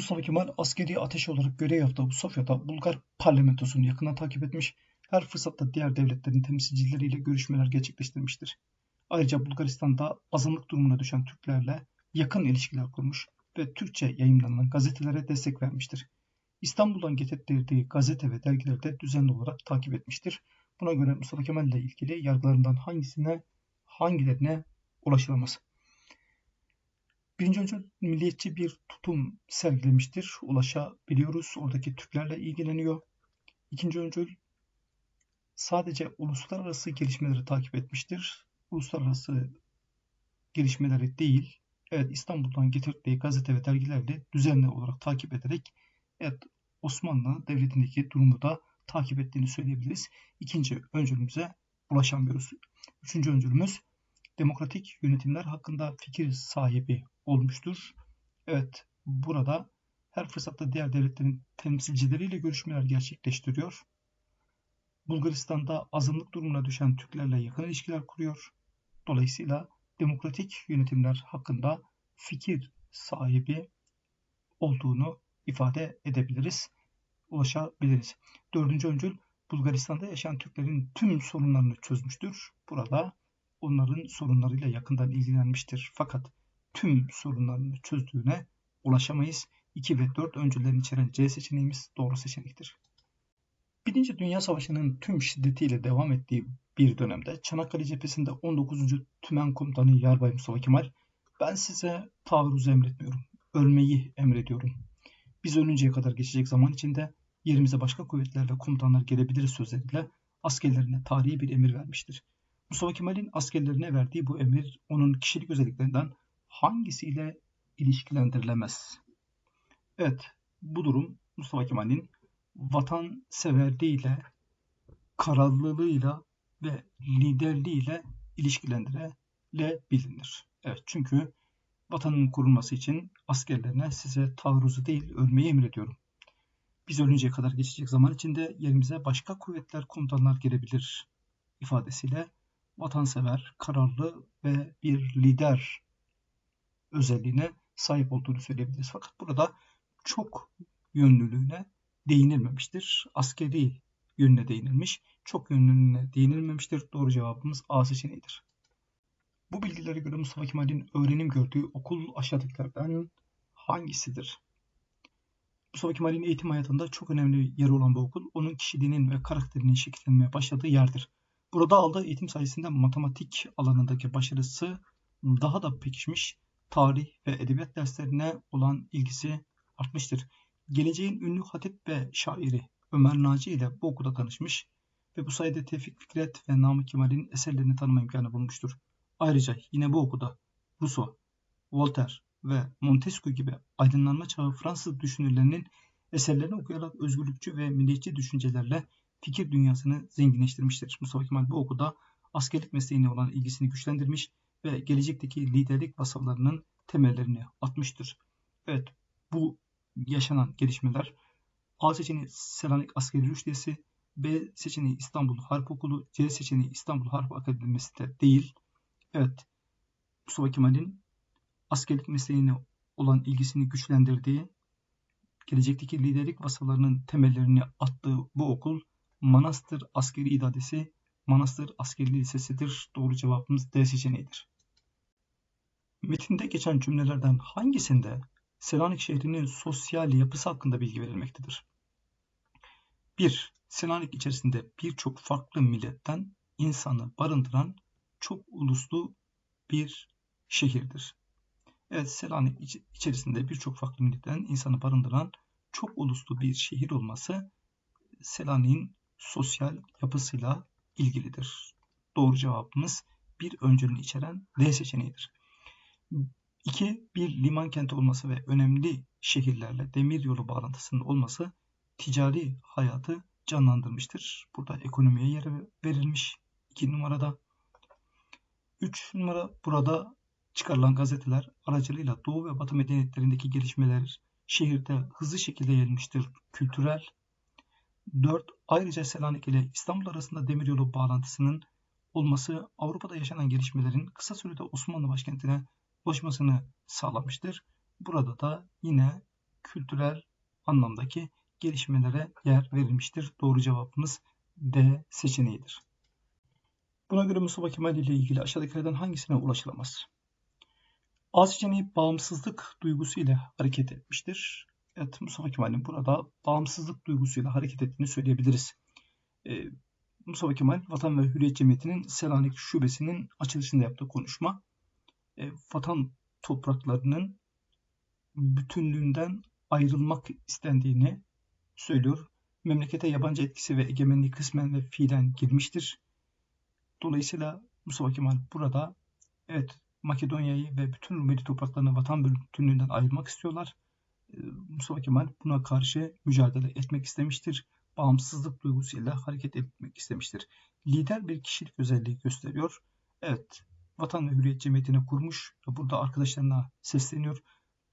Mustafa Kemal askeri ateş olarak görev yaptığı Sofya'da Bulgar parlamentosunu yakından takip etmiş, her fırsatta diğer devletlerin temsilcileriyle görüşmeler gerçekleştirmiştir. Ayrıca Bulgaristan'da azınlık durumuna düşen Türklerle yakın ilişkiler kurmuş ve Türkçe yayınlanan gazetelere destek vermiştir. İstanbul'dan getirdiği gazete ve dergilerde düzenli olarak takip etmiştir. Buna göre Mustafa Kemal ile ilgili yargılarından hangisine, hangilerine ulaşılamaz. Birinci önce milliyetçi bir tutum sergilemiştir. Ulaşabiliyoruz. Oradaki Türklerle ilgileniyor. İkinci öncül sadece uluslararası gelişmeleri takip etmiştir. Uluslararası gelişmeleri değil, evet İstanbul'dan getirdiği gazete ve dergilerle düzenli olarak takip ederek evet Osmanlı Devleti'ndeki durumu da takip ettiğini söyleyebiliriz. İkinci öncülümüze ulaşamıyoruz. Üçüncü öncülümüz demokratik yönetimler hakkında fikir sahibi olmuştur. Evet, burada her fırsatta diğer devletlerin temsilcileriyle görüşmeler gerçekleştiriyor. Bulgaristan'da azınlık durumuna düşen Türklerle yakın ilişkiler kuruyor. Dolayısıyla demokratik yönetimler hakkında fikir sahibi olduğunu ifade edebiliriz, ulaşabiliriz. Dördüncü öncül Bulgaristan'da yaşayan Türklerin tüm sorunlarını çözmüştür. Burada onların sorunlarıyla yakından ilgilenmiştir. Fakat tüm sorunlarını çözdüğüne ulaşamayız. 2 ve 4 öncüllerini içeren C seçeneğimiz doğru seçenektir. Birinci Dünya Savaşı'nın tüm şiddetiyle devam ettiği bir dönemde Çanakkale cephesinde 19. Tümen Komutanı Yarbay Mustafa Kemal ben size taarruz emretmiyorum. Ölmeyi emrediyorum. Biz ölünceye kadar geçecek zaman içinde yerimize başka kuvvetlerle komutanlar gelebilir sözleriyle askerlerine tarihi bir emir vermiştir. Mustafa Kemal'in askerlerine verdiği bu emir onun kişilik özelliklerinden hangisiyle ilişkilendirilemez? Evet, bu durum Mustafa Kemal'in vatanseverliğiyle, kararlılığıyla ve liderliğiyle ilişkilendirilebilir. Evet, çünkü vatanın kurulması için askerlerine size taarruzu değil ölmeyi emrediyorum. Biz ölünceye kadar geçecek zaman içinde yerimize başka kuvvetler komutanlar gelebilir ifadesiyle vatansever, kararlı ve bir lider özelliğine sahip olduğunu söyleyebiliriz. Fakat burada çok yönlülüğüne değinilmemiştir. Askeri yönüne değinilmiş. Çok yönlülüğüne değinilmemiştir. Doğru cevabımız A seçeneğidir. Bu bilgilere göre Mustafa Kemal'in öğrenim gördüğü okul aşağıdakilerden hangisidir? Mustafa Kemal'in eğitim hayatında çok önemli yeri olan bu okul, onun kişiliğinin ve karakterinin şekillenmeye başladığı yerdir. Burada aldığı eğitim sayesinde matematik alanındaki başarısı daha da pekişmiş, tarih ve edebiyat derslerine olan ilgisi artmıştır. Geleceğin ünlü hatip ve şairi Ömer Naci ile bu okulda tanışmış ve bu sayede Tevfik Fikret ve Namık Kemal'in eserlerini tanıma imkanı bulmuştur. Ayrıca yine bu okulda Rousseau, Voltaire ve Montesquieu gibi aydınlanma çağı Fransız düşünürlerinin eserlerini okuyarak özgürlükçü ve milliyetçi düşüncelerle fikir dünyasını zenginleştirmiştir. Mustafa Kemal bu okulda askerlik mesleğine olan ilgisini güçlendirmiş ve gelecekteki liderlik vasıflarının temellerini atmıştır. Evet bu yaşanan gelişmeler A seçeneği Selanik Askeri Rüştiyesi, B seçeneği İstanbul Harp Okulu, C seçeneği İstanbul Harp Akademisi de değil. Evet Mustafa Kemal'in askerlik mesleğine olan ilgisini güçlendirdiği, gelecekteki liderlik vasıflarının temellerini attığı bu okul Manastır Askeri İdadesi, Manastır Askeri Lisesi'dir. Doğru cevabımız D seçeneğidir. Metinde geçen cümlelerden hangisinde Selanik şehrinin sosyal yapısı hakkında bilgi verilmektedir? 1. Selanik içerisinde birçok farklı milletten insanı barındıran çok uluslu bir şehirdir. Evet Selanik içerisinde birçok farklı milletten insanı barındıran çok uluslu bir şehir olması Selanik'in sosyal yapısıyla ilgilidir. Doğru cevabımız bir öncülünü içeren D seçeneğidir. 2. Bir liman kenti olması ve önemli şehirlerle demir yolu bağlantısının olması ticari hayatı canlandırmıştır. Burada ekonomiye yer verilmiş 2 numarada. 3 numara burada çıkarılan gazeteler aracılığıyla Doğu ve Batı medeniyetlerindeki gelişmeler şehirde hızlı şekilde yayılmıştır. Kültürel 4. Ayrıca Selanik ile İstanbul arasında demiryolu bağlantısının olması Avrupa'da yaşanan gelişmelerin kısa sürede Osmanlı başkentine ulaşmasını sağlamıştır. Burada da yine kültürel anlamdaki gelişmelere yer verilmiştir. Doğru cevabımız D seçeneğidir. Buna göre Mustafa Kemal ile ilgili aşağıdakilerden hangisine ulaşılamaz? A seçeneği bağımsızlık duygusuyla hareket etmiştir. Evet Mustafa Kemal'in burada bağımsızlık duygusuyla hareket ettiğini söyleyebiliriz. Ee, Mustafa Kemal Vatan ve Hürriyet Cemiyeti'nin Selanik Şubesi'nin açılışında yaptığı konuşma e, vatan topraklarının bütünlüğünden ayrılmak istendiğini söylüyor. Memlekete yabancı etkisi ve egemenliği kısmen ve fiilen girmiştir. Dolayısıyla Mustafa Kemal burada evet Makedonya'yı ve bütün Rumeli topraklarını vatan bütünlüğünden ayırmak istiyorlar. Ee, Mustafa Kemal buna karşı mücadele etmek istemiştir. Bağımsızlık duygusuyla hareket etmek istemiştir. Lider bir kişilik özelliği gösteriyor. Evet, Vatan ve Hürriyet Cemiyeti'ni kurmuş burada arkadaşlarına sesleniyor.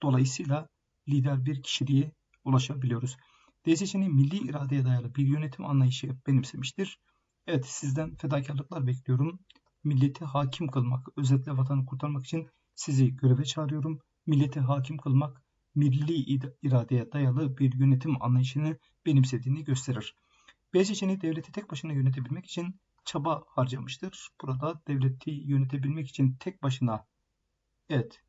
Dolayısıyla lider bir kişiliğe ulaşabiliyoruz. D milli iradeye dayalı bir yönetim anlayışı benimsemiştir. Evet sizden fedakarlıklar bekliyorum. Milleti hakim kılmak, özetle vatanı kurtarmak için sizi göreve çağırıyorum. Milleti hakim kılmak, milli iradeye dayalı bir yönetim anlayışını benimsediğini gösterir. B seçeneği devleti tek başına yönetebilmek için çaba harcamıştır. Burada devleti yönetebilmek için tek başına evet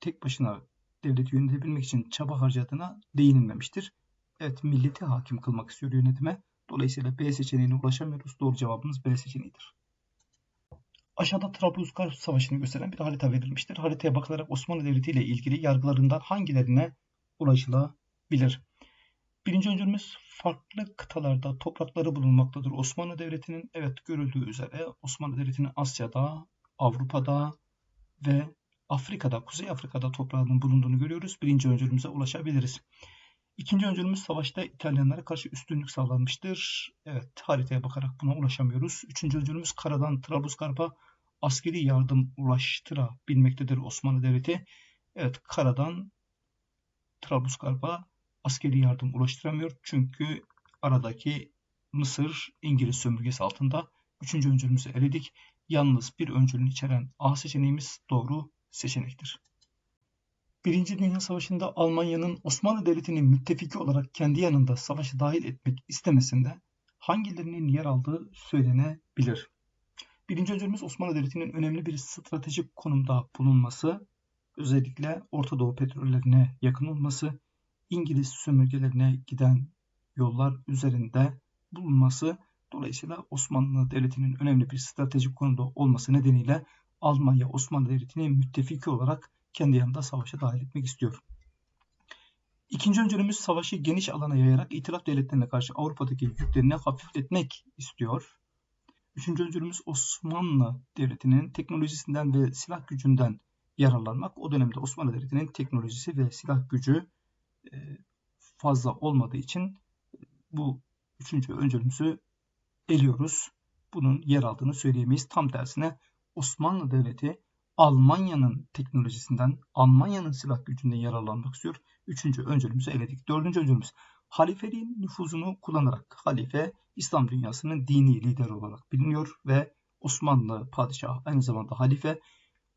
tek başına devleti yönetebilmek için çaba harcadığına değinilmemiştir. Evet milleti hakim kılmak istiyor yönetime. Dolayısıyla B seçeneğine ulaşamıyoruz. Doğru cevabımız B seçeneğidir. Aşağıda Trablusgarp Savaşı'nı gösteren bir harita verilmiştir. Haritaya bakılarak Osmanlı Devleti ile ilgili yargılarından hangilerine ulaşılabilir? Birinci öncülümüz farklı kıtalarda toprakları bulunmaktadır. Osmanlı Devleti'nin evet görüldüğü üzere Osmanlı Devleti'nin Asya'da, Avrupa'da ve Afrika'da, Kuzey Afrika'da toprağının bulunduğunu görüyoruz. Birinci öncülümüze ulaşabiliriz. İkinci öncülümüz savaşta İtalyanlara karşı üstünlük sağlanmıştır. Evet haritaya bakarak buna ulaşamıyoruz. Üçüncü öncülümüz karadan Trablusgarp'a askeri yardım ulaştırabilmektedir Osmanlı Devleti. Evet karadan Trablusgarp'a askeri yardım ulaştıramıyor. Çünkü aradaki Mısır İngiliz sömürgesi altında. Üçüncü öncülümüzü eledik. Yalnız bir öncülünü içeren A seçeneğimiz doğru seçenektir. Birinci Dünya Savaşı'nda Almanya'nın Osmanlı Devleti'nin müttefiki olarak kendi yanında savaşı dahil etmek istemesinde hangilerinin yer aldığı söylenebilir. Birinci öncülümüz Osmanlı Devleti'nin önemli bir stratejik konumda bulunması, özellikle Orta Doğu petrollerine yakın olması, İngiliz sömürgelerine giden yollar üzerinde bulunması, dolayısıyla Osmanlı Devleti'nin önemli bir stratejik konumda olması nedeniyle Almanya Osmanlı Devleti'nin müttefiki olarak kendi yanında savaşa dahil etmek istiyor. İkinci öncülümüz savaşı geniş alana yayarak itilaf devletlerine karşı Avrupa'daki yüklerini hafifletmek istiyor. Üçüncü öncülümüz Osmanlı Devleti'nin teknolojisinden ve silah gücünden yararlanmak. O dönemde Osmanlı Devleti'nin teknolojisi ve silah gücü fazla olmadığı için bu üçüncü öncülümüzü eliyoruz. Bunun yer aldığını söyleyemeyiz. Tam tersine Osmanlı Devleti Almanya'nın teknolojisinden, Almanya'nın silah gücünden yararlanmak istiyor. Üçüncü öncülümüzü eledik. Dördüncü öncülümüz halifeliğin nüfuzunu kullanarak halife İslam dünyasının dini lideri olarak biliniyor ve Osmanlı padişahı aynı zamanda halife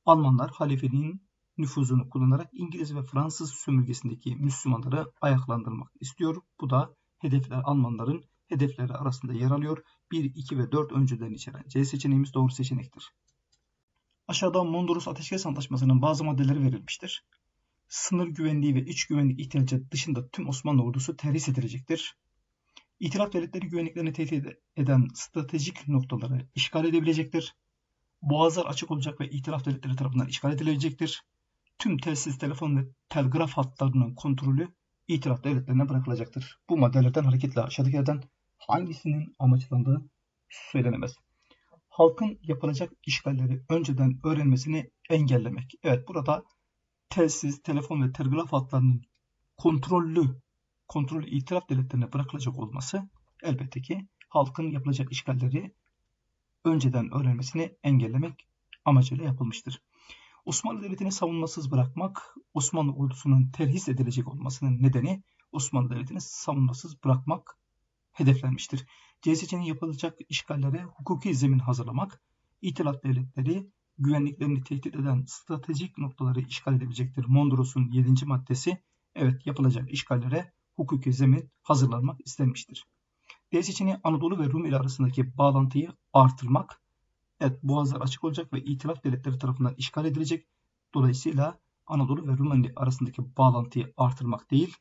Almanlar halifeliğin nüfuzunu kullanarak İngiliz ve Fransız sömürgesindeki Müslümanları ayaklandırmak istiyor. Bu da hedefler Almanların hedefleri arasında yer alıyor. 1, 2 ve 4 öncülerini içeren C seçeneğimiz doğru seçenektir. Aşağıda Mondros Ateşkes Antlaşması'nın bazı maddeleri verilmiştir. Sınır güvenliği ve iç güvenlik ihtiyacı dışında tüm Osmanlı ordusu terhis edilecektir. İtilaf devletleri güvenliklerini tehdit eden stratejik noktaları işgal edebilecektir. Boğazlar açık olacak ve itilaf devletleri tarafından işgal edilecektir. Tüm telsiz, telefon ve telgraf hatlarının kontrolü itilaf devletlerine bırakılacaktır. Bu maddelerden hareketle aşağıdakilerden hangisinin amaçlandığı söylenemez halkın yapılacak işgalleri önceden öğrenmesini engellemek. Evet burada telsiz, telefon ve telgraf hatlarının kontrollü, kontrol itiraf devletlerine bırakılacak olması elbette ki halkın yapılacak işgalleri önceden öğrenmesini engellemek amacıyla yapılmıştır. Osmanlı Devleti'ni savunmasız bırakmak, Osmanlı ordusunun terhis edilecek olmasının nedeni Osmanlı Devleti'ni savunmasız bırakmak hedeflenmiştir. C seçeneği yapılacak işgallere hukuki zemin hazırlamak, itilaf devletleri güvenliklerini tehdit eden stratejik noktaları işgal edebilecektir. Mondros'un 7. maddesi Evet yapılacak işgallere hukuki zemin hazırlanmak istenmiştir. D Anadolu ve Rum ile arasındaki bağlantıyı artırmak. Evet boğazlar açık olacak ve itilaf devletleri tarafından işgal edilecek. Dolayısıyla Anadolu ve Rumeli arasındaki bağlantıyı artırmak değil,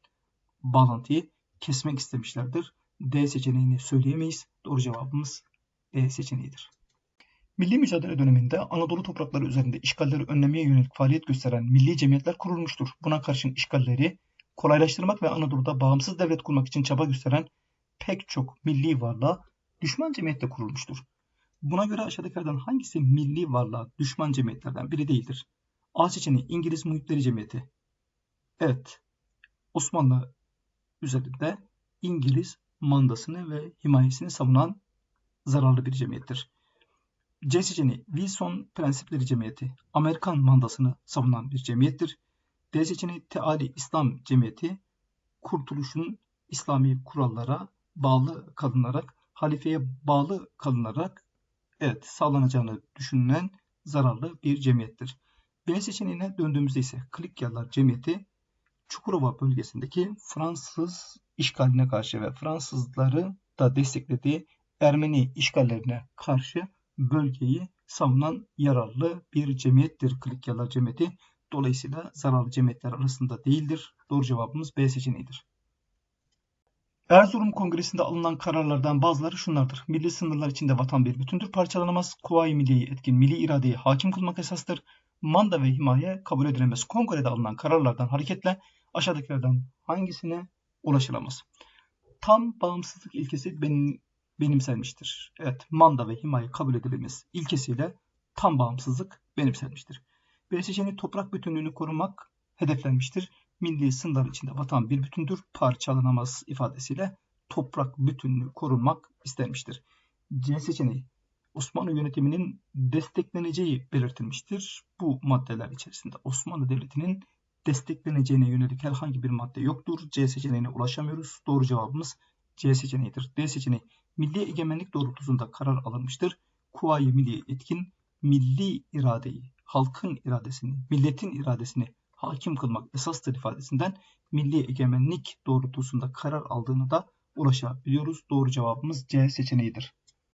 bağlantıyı kesmek istemişlerdir. D seçeneğini söyleyemeyiz. Doğru cevabımız D seçeneğidir. Milli mücadele döneminde Anadolu toprakları üzerinde işgalleri önlemeye yönelik faaliyet gösteren milli cemiyetler kurulmuştur. Buna karşın işgalleri kolaylaştırmak ve Anadolu'da bağımsız devlet kurmak için çaba gösteren pek çok milli varlığa düşman cemiyetle kurulmuştur. Buna göre aşağıdakilerden hangisi milli varlığa düşman cemiyetlerden biri değildir? A seçeneği İngiliz Muhitleri Cemiyeti. Evet, Osmanlı üzerinde İngiliz mandasını ve himayesini savunan zararlı bir cemiyettir. C seçeneği Wilson Prensipleri Cemiyeti. Amerikan mandasını savunan bir cemiyettir. D seçeneği Teali İslam Cemiyeti. Kurtuluşun İslami kurallara bağlı kalınarak, halifeye bağlı kalınarak evet sağlanacağını düşünülen zararlı bir cemiyettir. B seçeneğine döndüğümüzde ise Klikyalılar Cemiyeti Çukurova bölgesindeki Fransız işgaline karşı ve Fransızları da desteklediği Ermeni işgallerine karşı bölgeyi savunan yararlı bir cemiyettir Klikyalar Cemiyeti. Dolayısıyla zararlı cemiyetler arasında değildir. Doğru cevabımız B seçeneğidir. Erzurum Kongresi'nde alınan kararlardan bazıları şunlardır. Milli sınırlar içinde vatan bir bütündür, parçalanamaz. Kuvayi milliyi etkin, milli iradeyi hakim kılmak esastır. Manda ve himaye kabul edilemez. Kongrede alınan kararlardan hareketle aşağıdakilerden hangisine ulaşılamaz? Tam bağımsızlık ilkesi benim, benimsenmiştir. Evet, manda ve himaye kabul edilemez ilkesiyle tam bağımsızlık benimsenmiştir. B seçeneği toprak bütünlüğünü korumak hedeflenmiştir. Milli sınırlar içinde vatan bir bütündür, parçalanamaz ifadesiyle toprak bütünlüğü korunmak istenmiştir. C seçeneği Osmanlı yönetiminin destekleneceği belirtilmiştir. Bu maddeler içerisinde Osmanlı Devleti'nin destekleneceğine yönelik herhangi bir madde yoktur. C seçeneğine ulaşamıyoruz. Doğru cevabımız C seçeneğidir. D seçeneği milli egemenlik doğrultusunda karar alınmıştır. Kuvayi milli etkin milli iradeyi, halkın iradesini, milletin iradesini hakim kılmak esastır ifadesinden milli egemenlik doğrultusunda karar aldığını da ulaşabiliyoruz. Doğru cevabımız C seçeneğidir.